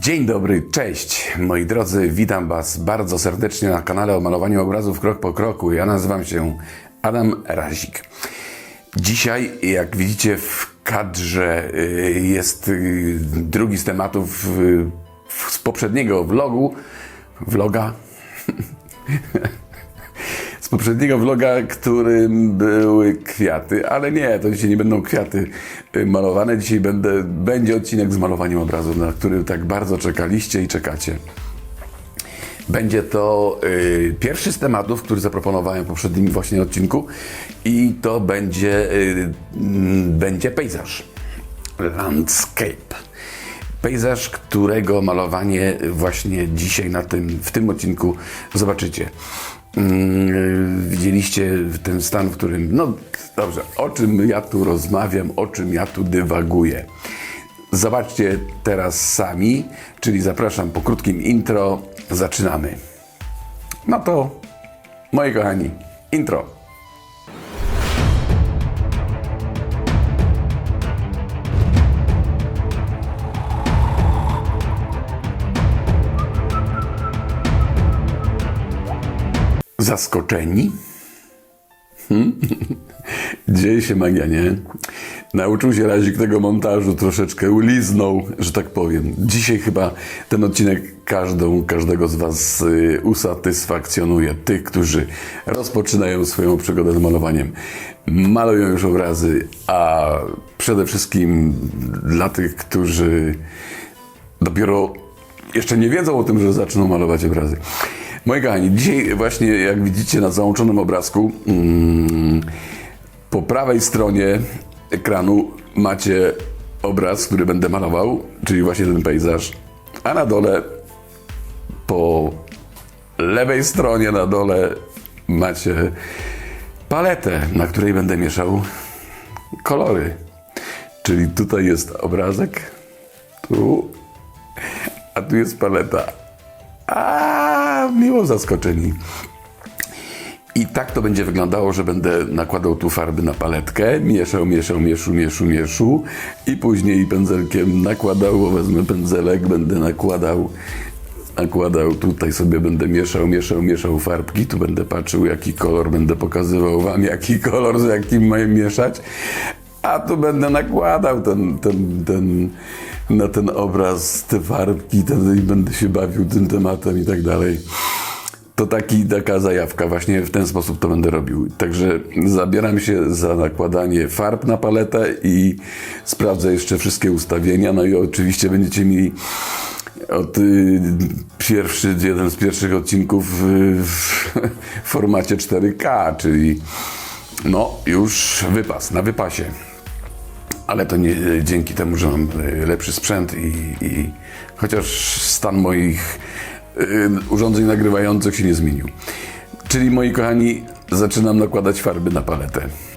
Dzień dobry, cześć moi drodzy, witam Was bardzo serdecznie na kanale o malowaniu obrazów krok po kroku. Ja nazywam się Adam Razik. Dzisiaj, jak widzicie w kadrze, y, jest y, drugi z tematów y, z poprzedniego vlogu, vloga, z poprzedniego vloga, którym były kwiaty, ale nie, to dzisiaj nie będą kwiaty y, malowane. Dzisiaj będę, będzie odcinek z malowaniem obrazu, na który tak bardzo czekaliście i czekacie. Będzie to y, pierwszy z tematów, który zaproponowałem w poprzednim właśnie odcinku i to będzie, y, mm, będzie pejzaż. Landscape. Pejzaż, którego malowanie właśnie dzisiaj na tym, w tym odcinku zobaczycie. Widzieliście ten stan, w którym. No dobrze, o czym ja tu rozmawiam, o czym ja tu dywaguję. Zobaczcie teraz sami, czyli zapraszam po krótkim intro. Zaczynamy. No to, moi kochani, intro. Zaskoczeni? Hmm? Dzieje się magia, nie? Nauczył się razik tego montażu, troszeczkę uliznął, że tak powiem. Dzisiaj chyba ten odcinek każdą, każdego z Was y, usatysfakcjonuje. Tych, którzy rozpoczynają swoją przygodę z malowaniem, malują już obrazy, a przede wszystkim dla tych, którzy dopiero jeszcze nie wiedzą o tym, że zaczną malować obrazy. Moi kochani, dzisiaj właśnie jak widzicie na załączonym obrazku mm, po prawej stronie ekranu macie obraz, który będę malował, czyli właśnie ten pejzaż, a na dole po lewej stronie na dole macie paletę, na której będę mieszał kolory. Czyli tutaj jest obrazek, tu, a tu jest paleta. Miło zaskoczeni. I tak to będzie wyglądało, że będę nakładał tu farby na paletkę, mieszał, mieszał, mieszu, mieszu, mieszu i później pędzelkiem nakładał, wezmę pędzelek, będę nakładał, nakładał, tutaj sobie będę mieszał, mieszał, mieszał farbki, tu będę patrzył jaki kolor, będę pokazywał wam jaki kolor, z jakim mają mieszać, a tu będę nakładał ten, ten, ten, na ten obraz te farbki, ten, będę się bawił tym tematem i tak dalej. To taki, taka zajawka, właśnie w ten sposób to będę robił. Także zabieram się za nakładanie farb na paletę i sprawdzę jeszcze wszystkie ustawienia. No i oczywiście będziecie mieli od y, pierwszy, jeden z pierwszych odcinków y, w formacie 4K, czyli no już wypas, na wypasie. Ale to nie dzięki temu, że mam y, lepszy sprzęt i, i chociaż stan moich y, urządzeń nagrywających się nie zmienił. Czyli moi kochani, zaczynam nakładać farby na paletę.